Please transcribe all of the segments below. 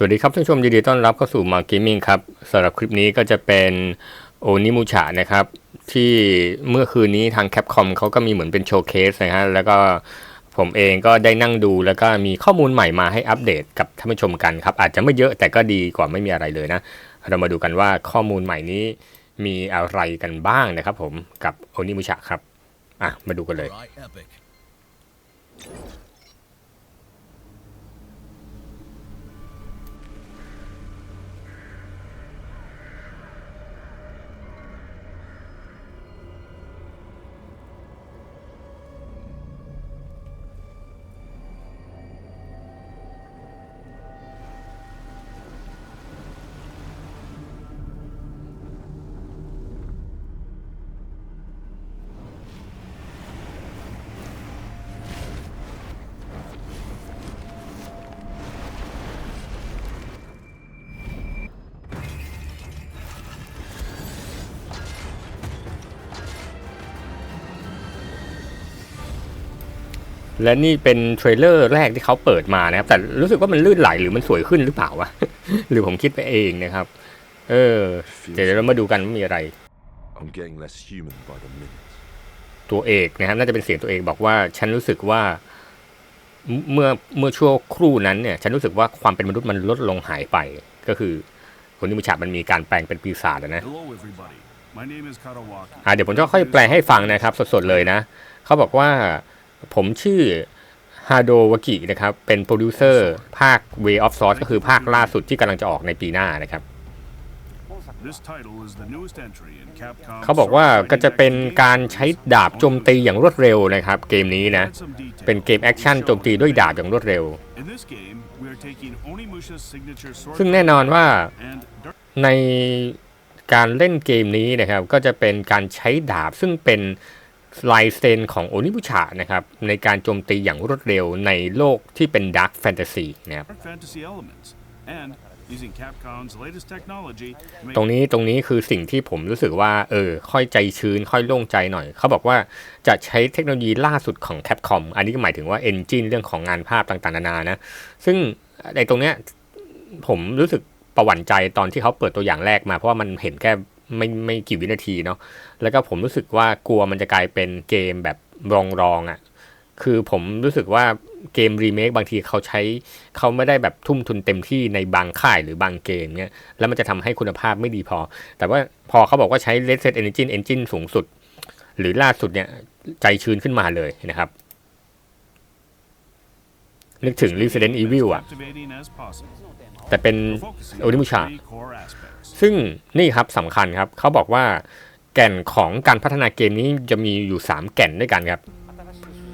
สวัสดีครับท่านผู้ชมยินดีต้อนรับเข้าสู่มาเกมมิ่งครับสำหรับคลิปนี้ก็จะเป็นโอนิมูชะนะครับ ที่เมื่อคืนนี้ทางแคปคอมเขาก็มีเหมือนเป็นโชว์เคสนะฮะแล้วก็ผมเองก็ได้นั่งดูแล้วก็มีข้อมูลใหม่มาให้อัปเดตกับท่านผู้ชมกันครับ อาจจะไม่เยอะแต่ก็ดีกว่าไม่มีอะไรเลยนะ เรามาดูกันว่าข้อมูลใหม่นี้มีอะไรกันบ้างนะครับผมกับโอนิมูชะครับอะมาดูกันเลย และนี่เป็นเทรลเลอร์แรกที่เขาเปิดมานะครับ แต่รู้สึกว่ามันลื่นไหลหรือมันสวยขึ้นหรือเปล่าวะ หรือผมคิดไปเองนะครับ เออ เดี๋ยวเรามาดูกันว่ามีอะไร I'm getting less human by the minute. ตัวเอกนะครับ น่าจะเป็นเสียงตัวเอกบอกว่า ฉันรู้สึกว่า เมื่อเมื่อชั่วครู่นั้นเนี่ย ฉันรู้สึกว่าความเป็นมนุษย์มันลดลงหายไป ก็คือ คนที่มุชามันมีการแปลงเป็นปีศาจอะนะ Hello, everybody. My name is Karawaki. อ่าเดี๋ยวผมจะค่อยแปลให้ฟังนะครับ สดๆเลยนะ เขาบอกว่า ผมชื่อฮาโดวากินะครับ เป็นโปรดิวเซอร์ภาค Way of Source ก็คือภาคล่าสุดที่กำลังจะออกในปีหน้านะครับ This title is the newest entry in Capcom. เขาบอกว่าก็จะเป็นการใช้ดาบโจมตีอย่างรวดเร็วนะครับ เกมนี้นะ เป็นเกมแอคชั่นโจมตีด้วยดาบอย่างรวดเร็ว In this game, we are taking Onimusha's signature sword ซึ่งแน่นอนว่า and dark ในการเล่นเกมนี้นะครับ ก็จะเป็นการใช้ดาบซึ่งเป็น ลายเซนของโอนิบุชะนะครับในการโจมตีอย่างรวดเร็วในโลกที่เป็นดาร์ f แฟนตาซีนะครับ fantasy elements, and using Capcom's latest technology. to make ตรงนี้ตรงนี้คือสิ่งที่ผมรู้สึกว่า เออ ค่อยใจชื้น ค่อยโล่งใจหน่อย เขาบอกว่าจะใช้เทคโนโลยีล่าสุดของ Capcom อันนี้ก็หมายถึงว่า Engine เรื่องของงานภาพต่างๆ นานานะ ซึ่งในตรงเนี้ยผมรู้สึกประหวั่นใจตอนที่เขาเปิดตัวอย่างแรกมา เพราะว่ามันเห็นแค่ ไม่ไม่กี่วินาทีเนาะแล้วก็ผมรู้สึกว่ากลัวมันจะกลายเป็นเกมแบบรองรองอะ่ะคือผมรู้สึกว่าเกมรีเมคบางทีเขาใช้เขาไม่ได้แบบทุ่มทุนเต็มที่ในบางค่ายหรือบางเกมเนี่ยแล้วมันจะทำให้คุณภาพไม่ดีพอ แต่ว่าพอเขาบอกว่าใช้ Red Set Engine Engine สูงสุด หรือล่าสุดเนี่ยใจชื้นขึ้นมาเลยนะครับ นึกถึง Resident Evil อะแต่เป็น Focusing โอนิมุชะ on three core aspects. ซึ่งนี่ครับสำคัญครับเขาบอกว่าแก่นของการพัฒนาเกมนี้จะมีอยู่ 3 แก่นด้วยกันครับ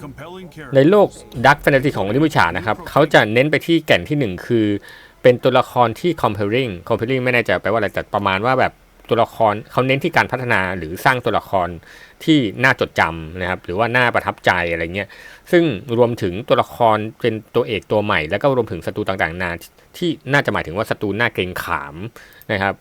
Compelling ใน characters. โลกดักแฟนตาซีของนิมุชานะครับเขาจะเน้นไปที่แก่นที่ 1 คือ เป็นตัวละครที่ compelling compelling ไม่แน่ใจแปลว่าอะไรแต่ประมาณว่าแบบตัวละครเขาเน้นที่การพัฒนาหรือสร้างตัวละครที่น่าจดจำนะครับ หรือว่าน่าประทับใจอะไรเงี้ยซึ่งรวมถึงตัวละครเป็นตัวเอกตัวใหม่ แล้วก็รวมถึงศัตรูต่างๆนานาที่น่าจะหมายถึงว่าศัตรูน่าเกรงขามนะครับ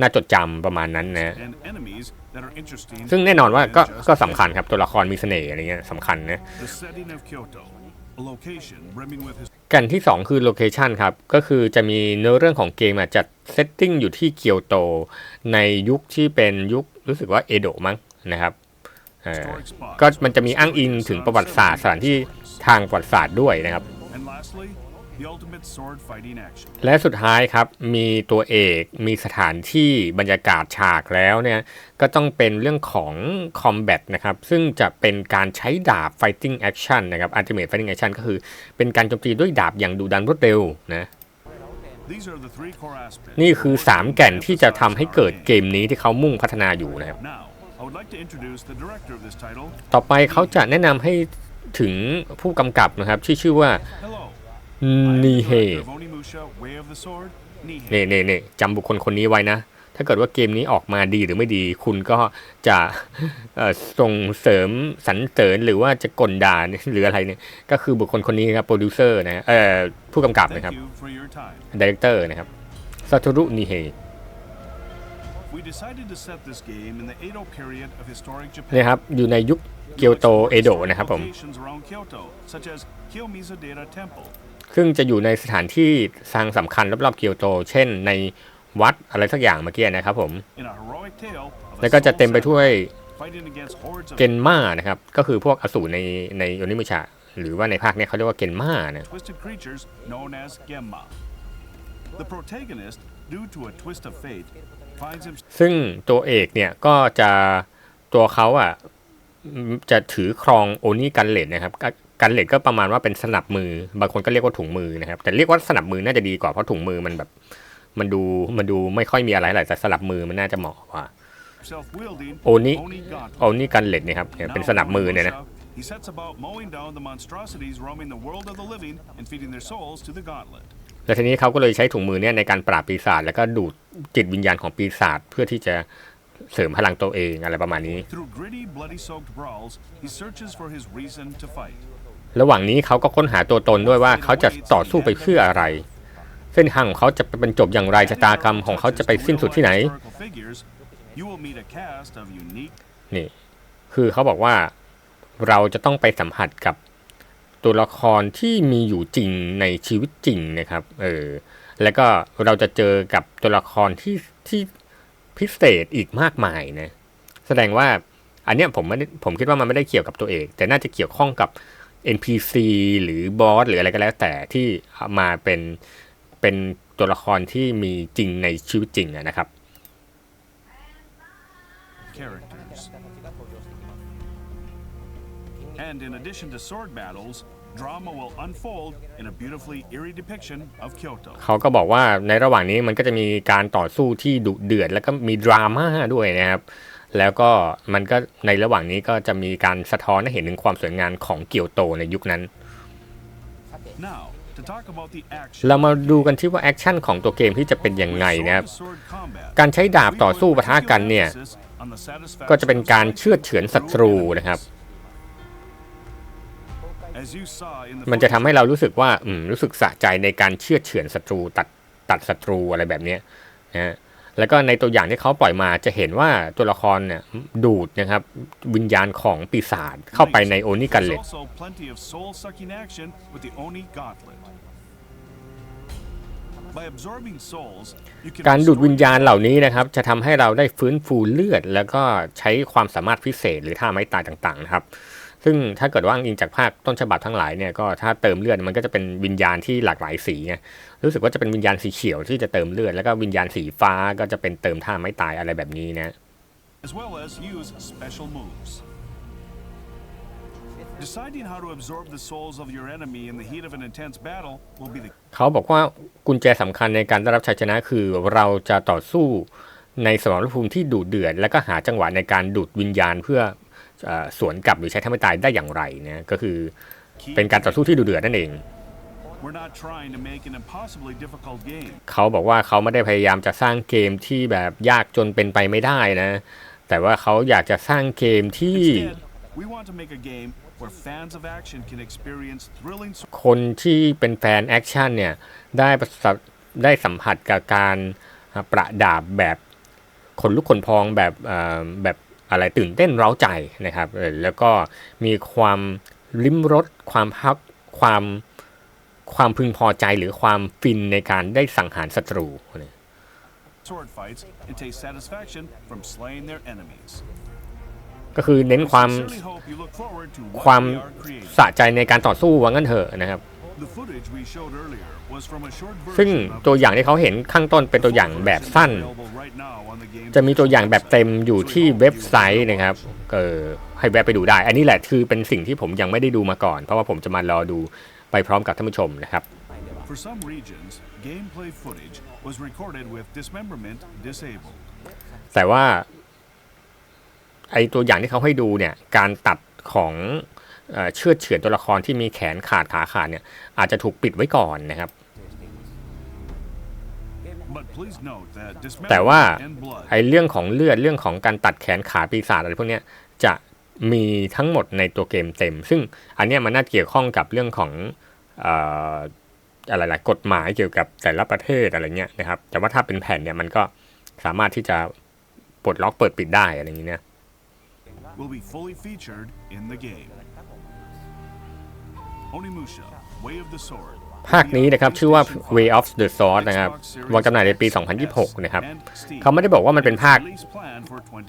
น่าจดจำประมาณนั้นนะ and enemies that are interesting ซึ่งแน่นอนว่าก็ than just ก็สำคัญครับตัวละครมีเสน่ห์อะไรเงี้ยสำคัญนะ The setting of Kyoto, a location brimming with his กันที่ 2 คือโลเคชันครับ ก็คือจะมีเนื้อเรื่องของเกมอะจัดเซตติ้งอยู่ที่เกียวโต ในยุคที่เป็นยุครู้สึกว่าเอโดะมั้งนะครับเอ่อ historic spots. ก็มันจะมีอ้างอิงถึงประวัติศาสตร์สถานที่ทางประวัติศาสตร์ด้วยนะครับ And lastly, the ultimate sword fighting action. และสุดท้ายครับมีตัวเอกมีสถานที่บรรยากาศฉากแล้วเนี่ยก็ต้องเป็นเรื่องของ Combat นะครับซึ่งจะเป็นการใช้ดาบ Fighting Action นะครับ Ultimate Fighting Action ก็คือเป็นการโจมตีด้วยดาบอย่างดุดันรวดเร็วนะ These are the three core aspects. นี่คือ 3 แก่นที่จะทำให้เกิดเกมนี้ที่เขามุ่งพัฒนาอยู่นะครับ Now, I would like to introduce the director of this title. ต่อไปเขาจะแนะนำให้ถึงผู้กำกับนะครับที่ชื่อว่า Hello. I am the นีเฮ director of Onimusha Way of the Sword, Nihei. เน่เน่เน่จำบุคคลคนนี้ไว้นะ ถ้าเกิดว่าเกมนี้ออกมาดีหรือไม่ดี คุณก็จะเอ่อส่งเสริมสรรเสริญหรือว่าจะกลด่าหรืออะไรเนี่ย ก็คือบุคคลคนนี้ครับโปรดิวเซอร์นะเอ่อผู้กำกับนะครับ Thank you for your time. ดีเรคเตอร์นะครับซาโตรุนิเฮ We decided to set this game in the Edo period of historic Japan. เนี่ยครับอยู่ในยุคเกียวโตเอโดะนะครับผม Locations around Kyoto, such as Kiyomizu Data Temple, ซึ่งจะอยู่ในสถานที่ทางสำคัญรอบๆเกียวโต เช่นในวัดอะไรสักอย่างเมื่อกี้นะครับผม In a heroic tale of a แล้วก็จะเต็มไป soul ด้วย fighting against hordes of เกนมานะครับ ก็คือพวกอสูรในในโอนิมุชะหรือว่าในภาคเนี้ยเขาเรียกว่าเกนมานะ twisted creatures known as Gemma. The protagonist, due to a twist of fate, finds himself ซึ่งตัวเอกเนี่ยก็จะตัวเขาอะอืมจะถือครองโอนี่กันเลดนะครับ ก็กันเลดก็ประมาณว่าเป็นสนับมือ บางคนก็เรียกว่าถุงมือนะครับ แต่เรียกว่าสนับมือน่าจะดีกว่าเพราะถุงมือมันแบบ มันดูมันดูไม่ค่อยมีอะไรหลายแต่สนับมือมันน่าจะเหมาะกว่า wielding Oni- Oni Gauntlet. โอนี่กันเลดเนี่ยครับเนี่ยเป็น Now สนับมือเนี่ยนะ Onimusha, He sets about mowing down the monstrosities roaming the world of the living and feeding their souls to the gauntlet. แล้วทีนี้เขาก็เลยใช้ถุงมือเนี่ยในการปราบปีศาจแล้วก็ดูดจิตวิญญาณของปีศาจเพื่อที่จะเสริมพลังตัวเองอะไรประมาณนี้ Through gritty, bloody-soaked brawls, he searches for his reason to fight. ระหว่างนี้เขาก็ค้นหาตัวตนด้วยว่าเขาจะต่อสู้ไปเพื่ออะไร เส้นทางของเขาจะไปบรรจบอย่างไรชะตากรรมของเขาจะไปสิ้นสุดที่ไหน นี่คือเขาบอกว่าเราจะต้องไปสัมผัสกับตัวละครที่มีอยู่จริงในชีวิตจริงนะครับ เออ แล้วก็เราจะเจอกับตัวละครที่ที่พิเศษอีกมากมายนะ แสดงว่าอันเนี้ยผมไม่ผมคิดว่ามันไม่ได้เกี่ยวกับตัวเอกแต่น่าจะเกี่ยวข้องกับ NPC หรือบอสหรืออะไรก็แล้วแต่ที่เอามาเป็นเป็นตัวละครที่มีจริงในชีวิตจริงอะนะครับ characters. And in addition to sword battles, drama will unfold in a beautifully eerie depiction of Kyoto. เขาก็บอกว่าในระหว่างนี้มันก็จะมีการต่อสู้ที่ดุเดือดแล้วก็มีดราม่าด้วยนะครับ แล้วก็มันก็ในระหว่างนี้ก็จะมีการสะท้อนให้เห็นถึงความสวยงามของเกียวโตในยุคนั้น Now, to talk about the action. เรามาดูกันที่ว่าแอคชั่นของตัวเกมที่จะเป็นยังไงนะครับ Sword to sword combat. การใช้ดาบ We ต่อ put สู้ปะทะกัน particular เนี่ย emphasis on the satisfaction ก็จะเป็นการ of เชือดเฉือนศัตรูนะครับ As you saw in the มันจะทำ footage ให้เรารู้สึกว่า อืม รู้สึกสะใจในการเชือดเฉือนศัตรูตัดตัดศัตรูอะไรแบบเนี้ยนะฮะ แล้วก็ในตัวอย่างที่เขาปล่อยมาจะเห็นว่าตัวละครเนี่ยดูดนะครับวิญญาณของปีศาจเข้าไปในโอนิกันเล There's ตการดูดวิญญาณเหล่านี้นะครับจะทำให้เราได้ฟื้นฟูเลือด แล้วก็ใช้ความสามารถพิเศษหรือท่าไม้ตายต่างๆนะครับ ซึ่งถ้าเกิดว่าอ้างอิงจากภาคต้นฉบับทั้งหลายเนี่ยก็ถ้าเติมเลือดมันก็จะเป็นวิญญาณที่หลากหลายสีไงรู้สึกว่าจะเป็นวิญญาณสีเขียวที่จะเติมเลือดแล้วก็วิญญาณสีฟ้าก็จะเป็นเติมท่าไม้ตายอะไรแบบนี้นะ as well as use special moves. Deciding how to absorb the souls of your enemy in the heat of an intense battle will be the เขาบอกว่ากุญแจสำคัญในการได้รับชัยชนะคือเราจะต่อสู้ในสมรภูมิที่ดุเดือด แล้วก็หาจังหวะในการดูดวิญญาณเพื่อเออ สวนกลับหรือใช้ท่าไม้ตายได้อย่างไรนะก็คือ key. เป็นการต่อสู้ที่ดุเดือดนั่นเอง We're not trying to make an impossibly difficult game. เขาบอกว่าเขาไม่ได้พยายามจะสร้างเกมที่แบบยากจนเป็นไปไม่ได้นะ แต่ว่าเขาอยากจะสร้างเกมที่ Instead, we want to make a game where fans of action can experience thrilling คนที่เป็นแฟนแอคชั่นเนี่ยได้ประสบได้สัมผัสกับการประดาบแบบขนลุกขนพองแบบเอ่อแบบ อะไรตื่นเต้นเร้าใจนะครับเออแล้วก็มีความลิ้มรสความพักความความพึงพอใจหรือความฟินในการได้สังหารศัตรู sword fights and taste satisfaction from slaying their enemies. ก็คือเน้นความ Sincerely hope you look forward to ความ what we are creating. สะใจในการต่อสู้ว่างั้นเถอะนะครับ The footage we showed earlier was from a short ซึ่ง version of ตัวอย่างที่เขาเห็นข้างต้นเป็นตัวอย่างแบบสั้น available right now on the game's จะมีตัวอย่างแบบเต็มอยู่ที่เว็บไซต์นะครับเออให้แวะไปดูได้ อันนี้แหละคือเป็นสิ่งที่ผมยังไม่ได้ดูมาก่อน เพราะว่าผมจะมารอดูไปพร้อมกับท่านผู้ชมนะครับ For some regions, gameplay footage was recorded with dismemberment disabled. แต่ว่าไอตัวอย่างที่เขาให้ดูเนี่ยการตัดของ เอ่อเชือดเฉือนตัวละครที่มีแขนขาดขาขาดเนี่ยอาจจะถูกปิดไว้ก่อนนะครับ But please note that แต่ว่า dismemberment and blood ไอเรื่องของเลือดเรื่องของการตัดแขนขาปีศาจอะไรพวกเนี้ยจะมีทั้งหมดในตัวเกมเต็ม ซึ่งอันเนี้ยมันน่าเกี่ยวข้องกับเรื่องของเอ่ออะไรล่ะกฎหมายเกี่ยวกับแต่ละประเทศอะไรเงี้ยนะครับ แต่ว่าถ้าเป็นแผ่นเนี่ยมันก็สามารถที่จะปลดล็อกเปิดปิดได้อะไรอย่างเงี้ยนะ will be fully featured in the game. ภาคนี้นะครับชื่อว่า Way of the Sword นะครับวางจำหน่ายในปี 2026 นะครับเขาไม่ได้บอกว่ามันเป็นภาค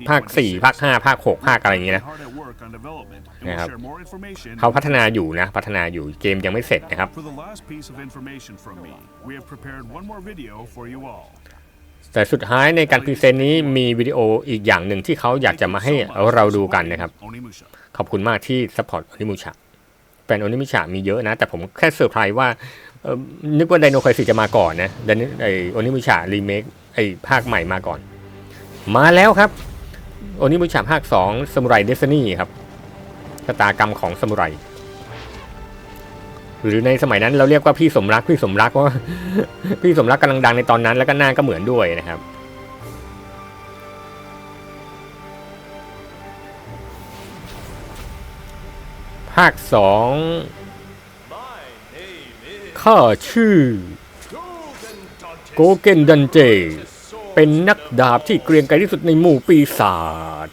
ภาค 4 ภาค 5 ภาค 6 ภาคอะไรอย่างเงี้ยนะนะครับเขาพัฒนาอยู่นะ พัฒนาอยู่เกมยังไม่เสร็จนะครับ For the last piece of information from me, we have prepared one more video for you all. แต่สุดท้ายในการพรีเซนต์นี้มีวิดีโออีกอย่างหนึ่งที่เขาอยากจะมาให้เราดูกันนะครับ Onimusha. ขอบคุณมากที่ซัพพอร์ตโอนิมูชา แฟนโอนิมูชามีเยอะนะ แต่ผมแค่เซอร์ไพรส์ว่านึกว่าไดโนไคสิจะมาก่อนนะแต่ไอโอนิมูชารีเมคไอภาคใหม่มาก่อน มาแล้วครับโอนิมูชาภาค2สมุไรเดซนี่ครับชะตากรรมของสมุไรหรือในสมัยนั้นเราเรียกว่าพี่สมรักพี่สมรักว่าพี่สมรักกำลังดังในตอนนั้นแล้วก็หน้าก็เหมือนด้วยนะครับ ภาคสองข้าชื่อโกเกนดันเจ เป็นนักดาบที่เกรียงไกรที่สุดในหมู่ปีศาจ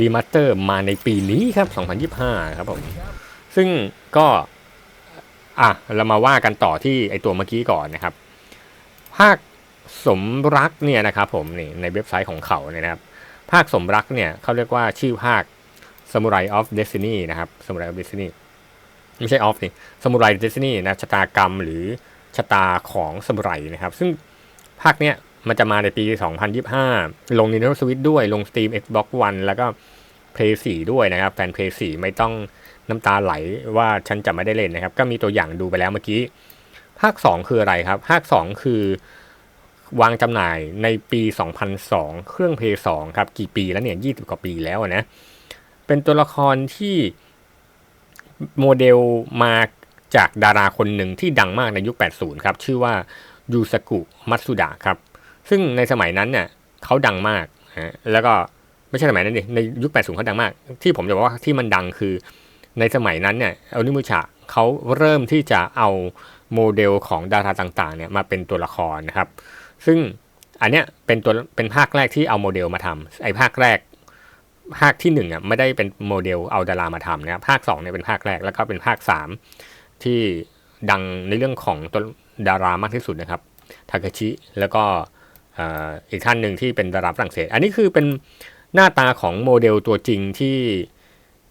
รีมาสเตอร์มาในปีนี้ครับ 2025 ครับผม ซึ่งก็ อะ เรามาว่ากันต่อที่ไอตัวเมื่อกี้ก่อนนะครับ ภาคสมรักเนี่ยนะครับผมนี่ในเว็บไซต์ของเขาเนี่ยนะครับ ภาคสมรักเนี่ยเขาเรียกว่าชื่อภาค Samurai of Destiny นะครับ Samurai of Destiny ไม่ใช่ of นี่ Samurai Destiny นะชะตากรรมหรือชะตาของสมุไรนะครับ ซึ่งภาคเนี้ยมันจะมาในปี 2025 ลง Nintendo Switch ด้วยลง Steam Xbox One แล้วก็ Play 4 ด้วยนะครับ แฟน Play 4 ไม่ต้องน้ำตาไหลว่าฉันจะไม่ได้เล่นนะครับ ก็มีตัวอย่างดูไปแล้วเมื่อกี้ ภาค 2 คืออะไรครับ ภาค 2 คือวางจำหน่ายในปี 2002 เครื่อง Play 2 ครับ กี่ปีแล้วเนี่ย 20 กว่าปีแล้วนะ เป็นตัวละครที่โมเดลมาจากดาราคนหนึ่งที่ดังมากในยุค 80 ครับ ชื่อว่ายูสกุมัตสุดะครับ ซึ่งในสมัยนั้นเนี่ยเขาดังมากฮะแล้วก็ไม่ใช่สมัยนั้นดิในยุค 80 เขาดังมาก ที่ผมจะบอกว่าที่มันดังคือ ในสมัยนั้นเนี่ยอนิมุชะเขาเริ่มที่จะเอาโมเดลของดาราต่างๆเนี่ยมาเป็นตัวละครนะครับ ซึ่งอันเนี้ยเป็นตัวเป็นภาคแรกที่เอาโมเดลมาทำไอ้ภาคแรก ภาคที่หนึ่งอะไม่ได้เป็นโมเดลเอาดารามาทำนะครับภาคสองเนี่ยเป็นภาคแรกแล้วก็เป็นภาคสามที่ดังในเรื่องของตัวดารามากที่สุดนะครับทาเคชิแล้วก็อีกท่านหนึ่งที่เป็นดาราฝรั่งเศส อันนี้คือเป็นหน้าตาของโมเดลตัวจริงที่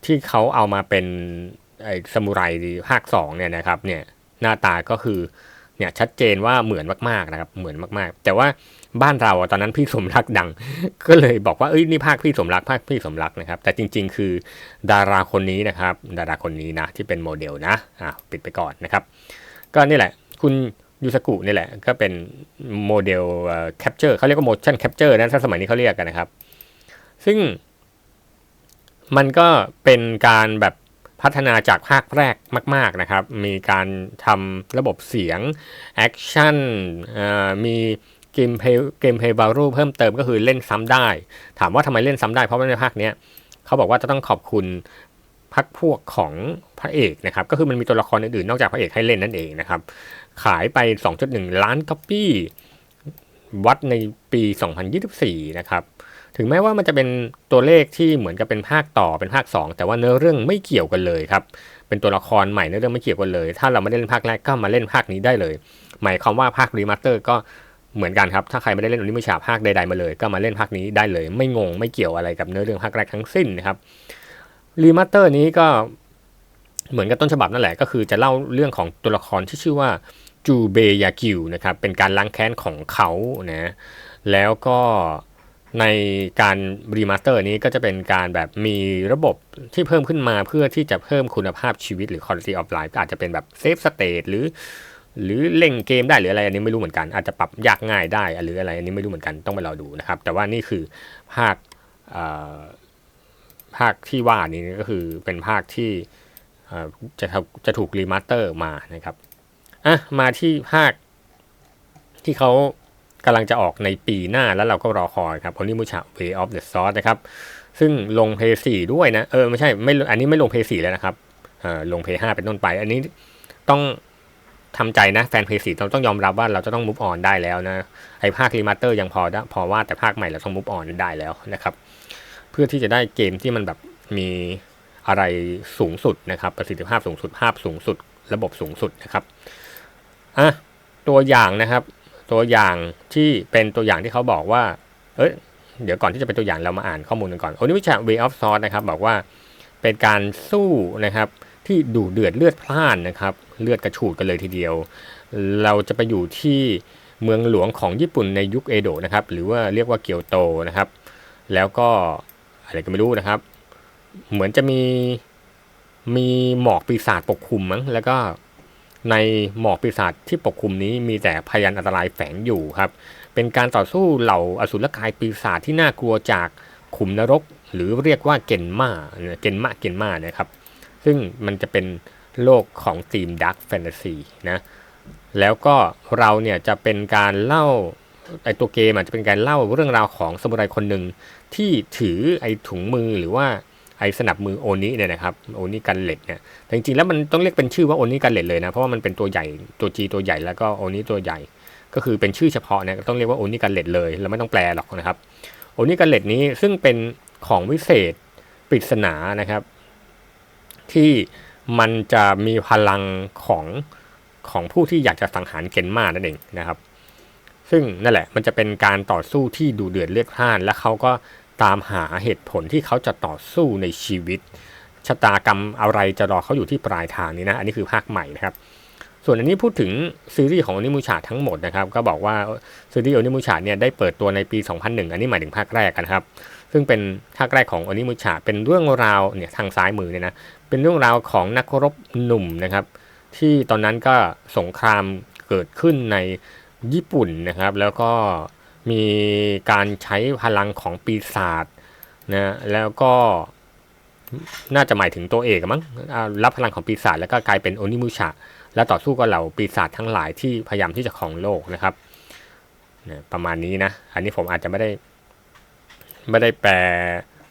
ที่เขาเอามาเป็นไอ้สมุไรภาคสองเนี่ยนะครับเนี่ยหน้าตาก็คือ เนี่ยชัดเจนว่าเหมือนมากๆนะครับเหมือนมากๆ แต่ว่าบ้านเราตอนนั้นพี่สมรักดัง ก็เลยบอกว่าเอ้ยนี่ภาคพี่สมรักภาคพี่สมรักนะครับ แต่จริง ๆ คือดาราคนนี้นะครับ ดาราคนนี้นะที่เป็นโมเดลนะอะปิดไปก่อนนะครับ ก็นี่แหละ คุณยูสกุนี่แหละก็เป็นโมเดลแคปเจอร์เขาเรียกว่า motion capture นะถ้าสมัยนี้เขาเรียกกันนะครับ ซึ่งมันก็เป็นการแบบ พัฒนาจากภาคแรกมาก ๆนะครับ มีการทำระบบเสียงแอคชั่นมีเกมเพย์เกมเพย์บารูเพิ่มเติมก็คือเล่นซ้ำได้ ถามว่าทำไมเล่นซ้ำได้เพราะว่าในภาคนี้เขาบอกว่าจะต้องขอบคุณพักพวกของพระเอกนะครับ ก็คือมันมีตัวละครอื่นๆ นอกจากพระเอกให้เล่นนั่นเองนะครับ ขายไป 2.1 ล้านก๊อปปี้วัดในปี 2024 นะครับ ถึงแม้ว่ามันจะเป็นตัวเลขที่เหมือนกับเป็นภาคต่อเป็นภาค 2 แต่ว่าเนื้อเรื่องไม่เกี่ยวกันเลยครับเป็นตัวละครใหม่เนื้อเรื่องไม่เกี่ยวกันเลย ถ้าเราไม่ได้เล่นภาคแรกก็มาเล่นภาคนี้ได้เลย หมายความว่าภาครีมาสเตอร์ก็เหมือนกันครับ ถ้าใครไม่ได้เล่นอนิเมชาภาคใดๆมาเลย ก็มาเล่นภาคนี้ได้เลย ไม่งงไม่เกี่ยวอะไรกับเนื้อเรื่องภาคแรกทั้งสิ้นนะครับรีมาสเตอร์นี้ก็เหมือนกับต้นฉบับนั่นแหละ ก็คือจะเล่าเรื่องของตัวละครที่ชื่อว่าจูเบยากิวนะครับ เป็นการล้างแค้นของเขานะ แล้วก็ ในการรีมาสเตอร์นี้ก็จะเป็นการแบบมีระบบที่เพิ่มขึ้นมาเพื่อที่จะเพิ่มคุณภาพชีวิตหรือ quality of life ก็อาจจะเป็นแบบเซฟสเต e หรือหรือเล่งเกมได้หรืออะไรอันนี้ไม่รู้เหมือนกัน อาจจะปรับยากง่ายได้หรืออะไรอันนี้ไม่รู้เหมือนกันต้องไปรอดูนะครับ แต่ว่านี่คือภาคภาคที่ว่านี้ก็คือเป็นภาคที่จะจะถูกรีมาสเตอร์มานะครับอะมาที่ภาคที่เขา กำลังจะออกในปีหน้าแล้วเราก็รอคอยครับ o n i m u c h a Way of the Sword นะครับ ซึ่งลง p พ4ด้วยนะ เออไม่ใช่ไม่อันนี้ไม่ลง p พ4แล้วนะครับเออลง p พ5เป็นต้นไป อันนี้ต้องทำใจนะแฟน p พ4เราต้องยอมรับว่าเราจะต้อง move on ได้แล้วนะไอภาครีมาสเตอร์ยังพอได้พอว่าแต่ภาคใหม่เราต้อง move on ได้แล้วนะครับ เพื่อที่จะได้เกมที่มันแบบมีอะไรสูงสุดนะครับ ประสิทธิภาพสูงสุดภาพสูงสุด ระบบสูงสุดนะครับอะตัวอย่างนะครับ ตัวอย่างที่เป็นตัวอย่างที่เขาบอกว่า เอ้ยเดี๋ยวก่อนที่จะเป็นตัวอย่างเรามาอ่านข้อมูลกันก่อนโอนิวิชา Way of Sword นะครับ บอกว่าเป็นการสู้นะครับ ที่ดุเดือดเลือดพล่านนะครับ เลือดกระฉูดกันเลยทีเดียว เราจะไปอยู่ที่เมืองหลวงของญี่ปุ่นในยุคเอโดะนะครับ หรือว่าเรียกว่าเกียวโตนะครับ แล้วก็อะไรก็ไม่รู้นะครับ เหมือนจะมีมีหมอกปีศาจปกคลุมมั้งแล้วก็ ในหมอกปีศาจที่ปกคลุมนี้มีแต่พยันอันตรายแฝงอยู่ครับ เป็นการต่อสู้เหล่าอสูรกายปีศาจที่น่ากลัวจากขุมนรก หรือเรียกว่าเกนมาเกนมาเกนมานะครับ ซึ่งมันจะเป็นโลกของธีมดักแฟนตาซีนะ แล้วก็เราเนี่ยจะเป็นการเล่าไอตัวเกมอาจจะเป็นการเล่าเรื่องราวของสมุไรคนหนึ่งที่ถือไอถุงมือหรือว่า ไอ้สนับมือโอนิเนี่ยนะครับโอนิกันเล็ดเนี่ยแต่จริงๆแล้วมันต้องเรียกเป็นชื่อว่าโอนิกันเล็ดเลยนะเพราะว่ามันเป็นตัวใหญ่ตัวจีตัวใหญ่แล้วก็โอนิตัวใหญ่ ก็คือเป็นชื่อเฉพาะเนี่ยต้องเรียกว่าโอนิกันเล็ดเลยเราไม่ต้องแปลหรอกนะครับโอนิกันเล็ดนี้ซึ่งเป็นของวิเศษปริศนานะครับ ที่มันจะมีพลังของของผู้ที่อยากจะสังหารเกนมานั่นเองนะครับ ซึ่งนั่นแหละมันจะเป็นการต่อสู้ที่ดูเดือดเลือดพล่าน และเขาก็ ตามหาเหตุผลที่เขาจะต่อสู้ในชีวิต ชะตากรรมอะไรจะรอเขาอยู่ที่ปลายทางนี้นะ อันนี้คือภาคใหม่นะครับ ส่วนอันนี้พูดถึงซีรีส์ของอนิมูชาทั้งหมดนะครับ ก็บอกว่าซีรีส์อนิมูชาเนี่ยได้เปิดตัวในปี 2001 อันนี้หมายถึงภาคแรกกันครับ ซึ่งเป็นภาคแรกของอนิมูชาเป็นเรื่องราวเนี่ยทางซ้ายมือเนี่ยนะ เป็นเรื่องราวของนักรบหนุ่มนะครับ ที่ตอนนั้นก็สงครามเกิดขึ้นในญี่ปุ่นนะครับ แล้วก็ มีการใช้พลังของปีศาจนะแล้วก็น่าจะหมายถึงตัวเอกมั้งรับพลังของปีศาจแล้วก็กลายเป็นโอนิมุชะ แล้วต่อสู้กับเหล่าปีศาจทั้งหลายที่พยายามที่จะครองโลกนะครับนี่ยประมาณนี้นะ อันนี้ผมอาจจะไม่ได้ ไม่ได้แปล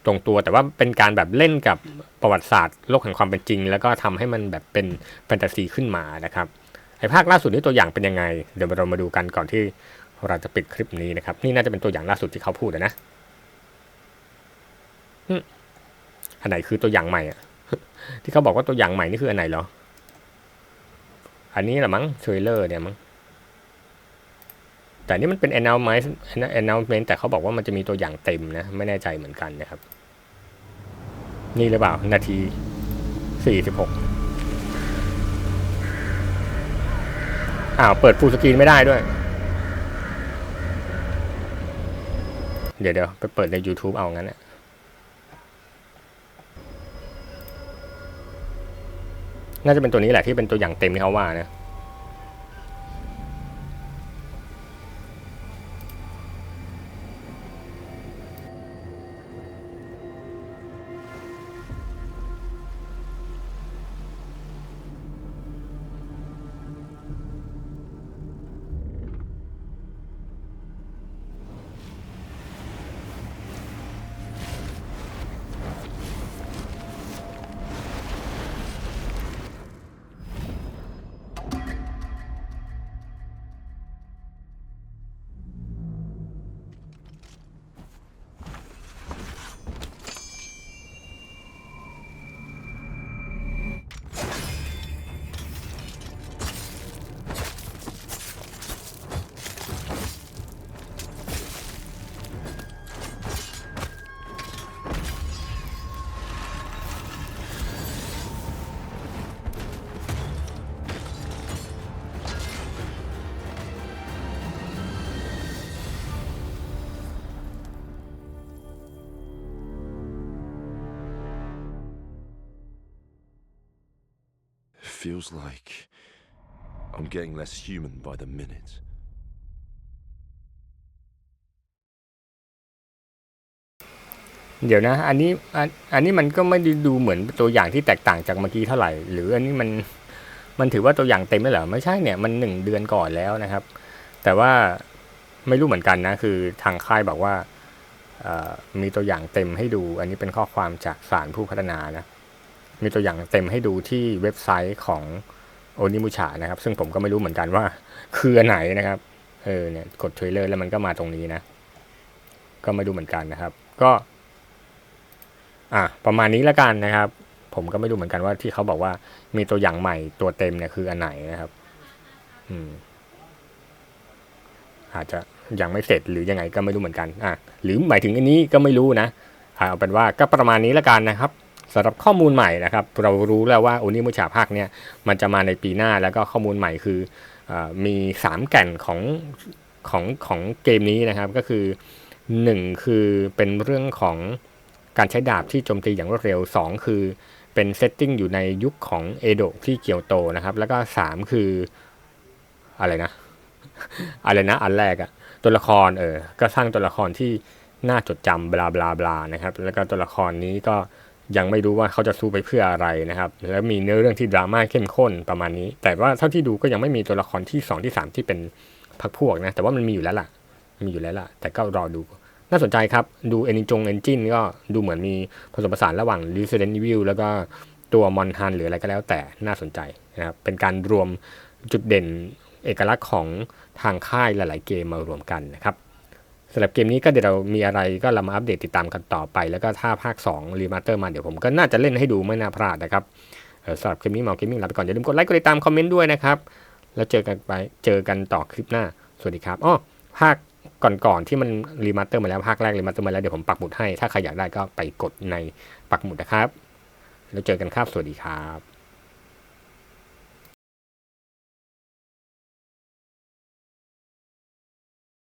ตรงตัว แต่ว่าเป็นการแบบเล่นกับประวัติศาสตร์โลกแห่งความเป็นจริง แล้วก็ทำให้มันแบบเป็นแฟนตาซีขึ้นมานะครับไอภาคล่าสุดนี้ตัวอย่างเป็นยังไง เดี๋ยวเรามาดูกันก่อนที่ เราจะปิดคลิปนี้นะครับ นี่น่าจะเป็นตัวอย่างล่าสุดที่เขาพูดอะนะอืมอันไหนคือตัวอย่างใหม่อะที่เขาบอกว่าตัวอย่างใหม่นี่คืออันไหนเหรอ อันนี้แหละมั้งเทรลเลอร์เนี่ยมั้ง แต่นี่มันเป็น announcement announcement แต่เขาบอกว่ามันจะมีตัวอย่างเต็มนะ ไม่แน่ใจเหมือนกันนะครับ นี่หรือเปล่า นาทีสี่สิบหกอ้าว เปิดฟูลสกรีนไม่ได้ด้วย เดี๋ยวเดี๋ยวไปเปิดใน YouTube เอางั้นนะน่าจะเป็นตัวนี้แหละที่เป็นตัวอย่างเต็มที่เขาว่านะ Feels like I'm getting less human by the minute. เดี๋ยวนะ อันนี้อันอันนี้มันก็ไม่ได้ดูเหมือนตัวอย่างที่แตกต่างจากเมื่อกี้เท่าไหร่ หรืออันนี้มันมันถือว่าตัวอย่างเต็มแล้วเหรอ ไม่ใช่เนี่ย มันหนึ่งเดือนก่อนแล้วนะครับ แต่ว่าไม่รู้เหมือนกันนะ คือทางค่ายบอกว่ามีตัวอย่างเต็มให้ดู อันนี้เป็นข้อความจากสารผู้พัฒนานะ มีตัวอย่างเต็มให้ดูที่เว็บไซต์ของโอนิมุชานะครับ ซึ่งผมก็ไม่รู้เหมือนกันว่าคืออันไหนนะครับ เออเนี่ยกดเทรลเลอร์แล้วมันก็มาตรงนี้นะ ก็ม่รู้เหมือนกันนะครับ ก็ อะประมาณนี้แล้วกันนะครับ ผมก็ไม่รู้เหมือนกันว่าที่เขาบอกว่ามีตัวอย่างใหม่ตัวเต็มเนี่ยคืออันไหนนะครับ อืม อาจจะยังไม่เสร็จหรือยังไงก็ไม่รู้เหมือนกัน อะหรือหมายถึงอันนี้ก็ไม่รู้นะอะเอาเป็นว่าก็ประมาณนี้แล้วกันนะครับ สำหรับข้อมูลใหม่นะครับ เรารู้แล้วว่าโอนิมุชาภาคเนี่ยมันจะมาในปีหน้าแล้วก็ข้อมูลใหม่คืออมีสามแก่นของของของเกมนี้นะครับก็คือหนึ่งคือเป็นเรื่องของการใช้ดาบที่โจมตีอย่างรวดเร็วสองคือเป็นเซตติ้งอยู่ในยุคของเอโดะที่เกียวโตนะครับ แล้วก็สามคืออะไรนะอะไรนะอันแรกอะตัวละครเออก็สร้างตัวละครที่น่าจดจำบลาบลาบลานะครับ แล้วก็ตัวละครนี้ก็ ยังไม่รู้ว่าเขาจะสู้ไปเพื่ออะไรนะครับ แล้วมีเนื้อเรื่องที่ดราม่าเข้มข้นประมาณนี้ แต่ว่าเท่าที่ดูก็ยังไม่มีตัวละครที่สองที่สามที่เป็นพักพวกนะ แต่ว่ามันมีอยู่แล้วล่ะ มีอยู่แล้วล่ะ แต่ก็รอดู น่าสนใจครับ ดูเอนิจงเอนจินก็ดูเหมือนมีผสมผสานระหว่าง Resident Evil แล้วก็ตัวมอนฮันหรืออะไรก็แล้วแต่น่าสนใจนะครับ เป็นการรวมจุดเด่นเอกลักษณ์ของทางค่ายหลาย ๆ เกมมารวมกันนะครับ สำหรับเกมนี้ก็เดี๋ยวเรามีอะไรก็เรามาอัปเดตติดตามกันต่อไป แล้วก็ถ้าภาค2รีมาสเตอร์มาเดี๋ยวผมก็น่าจะเล่นให้ดูไม่น่าพลาดนะครับสำหรับคลิปนี้เมาเกมมิ่งลาไปก่อน อย่าลืมกดไลค์กดติดตามคอมเมนต์ด้วยนะครับ แล้วเจอกันไปเจอกันต่อคลิปหน้า สวัสดีครับอ้อภาคก่อนๆที่มันรีมาสเตอร์มาแล้วภาคแรกรีมาสเตอร์มาแล้วเดี๋ยวผมปักหมุดให้ ถ้าใครอยากได้ก็ไปกดในปักหมุดนะครับ แล้วเจอกันครับสวัสดีครับ